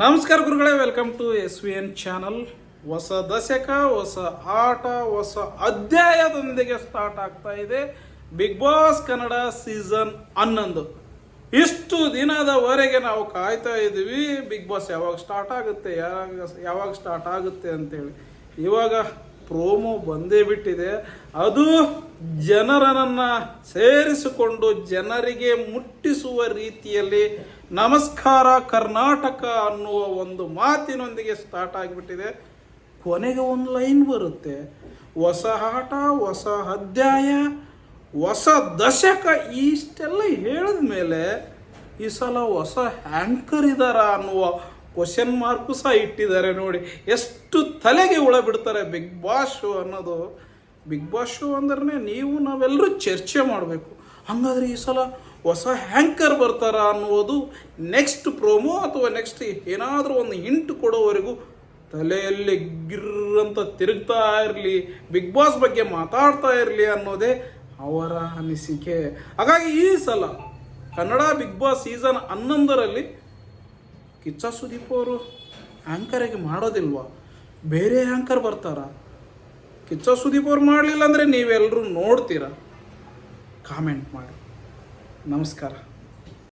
ನಮಸ್ಕಾರ ಗುರುಗಳೇ welcome to S V N channel ಹೊಸ ದಶಕ, ಹೊಸ ಆಟ, ಹೊಸ ಅಧ್ಯಾಯದೊಂದಿಗೆ ಸ್ಟಾರ್ಟ್ ಆಗ್ತಾ ಇದೆ. ಬಿಗ್ ಬಾಸ್ ಕನ್ನಡ ಸೀಸನ್ ಹನ್ನೊಂದು. ಇಷ್ಟು ದಿನದವರೆಗೆ ನಾವು ಕಾಯ್ತಾ ಇದ್ದೀವಿ. ಬಿಗ್ ಬಾಸ್ ಯಾವಾಗ ಸ್ಟಾರ್ಟ್ ಆಗುತ್ತೆ, ಯಾವಾಗ ಯಾವಾಗ ಸ್ಟಾರ್ಟ್ ಆಗುತ್ತೆ ಅಂತೇಳಿ. ಇವಾಗ ಪ್ರೋಮೋ ಬಂದೇ ಬಿಟ್ಟಿದೆ. ಅದು ಜನರನ್ನ ಸೇರಿಸಿಕೊಂಡು ಜನರಿಗೆ ಮುಟ್ಟಿಸುವ ರೀತಿಯಲ್ಲಿ ನಮಸ್ಕಾರ ಕರ್ನಾಟಕ ಅನ್ನುವ ಒಂದು ಮಾತಿನೊಂದಿಗೆ ಸ್ಟಾರ್ಟ್ ಆಗಿಬಿಟ್ಟಿದೆ. ಕೊನೆಗೆ ಒಂದು ಲೈನ್ ಬರುತ್ತೆ. ಹೊಸ ಆಟ ಹೊಸ ಅಧ್ಯಾಯ, ಹೊಸ ದಶಕ ಇಷ್ಟೆಲ್ಲ ಹೇಳಿದ ಮೇಲೆ ಈ ಸಲ ಹೊಸ ಹ್ಯಾಂಕರ್ ಇದ್ದಾರ ಅನ್ನುವ ಕ್ವಶನ್ ಮಾರ್ಕು ಸಹ ಇಟ್ಟಿದ್ದಾರೆ ನೋಡಿ. ಎಷ್ಟು ತಲೆಗೆ ಹುಳ ಬಿಡ್ತಾರೆ ಬಿಗ್ ಬಾಸ್ ಶೋ ಅನ್ನೋದು. ಬಿಗ್ ಬಾಸ್ ಶೋ ಅಂದ್ರೆ ನೀವು ನಾವೆಲ್ಲರೂ ಚರ್ಚೆ ಮಾಡಬೇಕು. ಹಂಗಾದ್ರೆ ಈ ಸಲ ಹೊಸ ಹ್ಯಾಂಕರ್ ಬರ್ತಾರ ಅನ್ನೋದು ನೆಕ್ಸ್ಟ್ ಪ್ರೋಮೋ ಅಥವಾ ನೆಕ್ಸ್ಟ್ ಏನಾದರೂ ಒಂದು ಹಿಂಟ್ ಕೊಡೋವರೆಗೂ ತಲೆಯಲ್ಲಿ ಗಿರ್ ಅಂತ ತಿರುಗ್ತಾ ಇರಲಿ ಬಿಗ್ ಬಾಸ್ ಬಗ್ಗೆ ಮಾತಾಡ್ತಾ ಇರಲಿ ಅನ್ನೋದೇ ಅವರ ಅನಿಸಿಕೆ. ಹಾಗಾಗಿ ಈ ಸಲ ಕನ್ನಡ ಬಿಗ್ ಬಾಸ್ ಸೀಸನ್ ಹನ್ನೊಂದರಲ್ಲಿ ಕಿಚ್ಚ ಸುದೀಪ್ ಅವರು ಆ್ಯಂಕರಿಗೆ ಮಾಡೋದಿಲ್ವಾ? ಬೇರೆ ಆ್ಯಂಕರ್ ಬರ್ತಾರ? ಕಿಚ್ಚ ಸುದೀಪ್ ಅವ್ರು ಮಾಡಲಿಲ್ಲ ಅಂದರೆ ನೀವೆಲ್ಲರೂ ನೋಡ್ತೀರಾ? ಕಾಮೆಂಟ್ ಮಾಡಿ. ನಮಸ್ಕಾರ.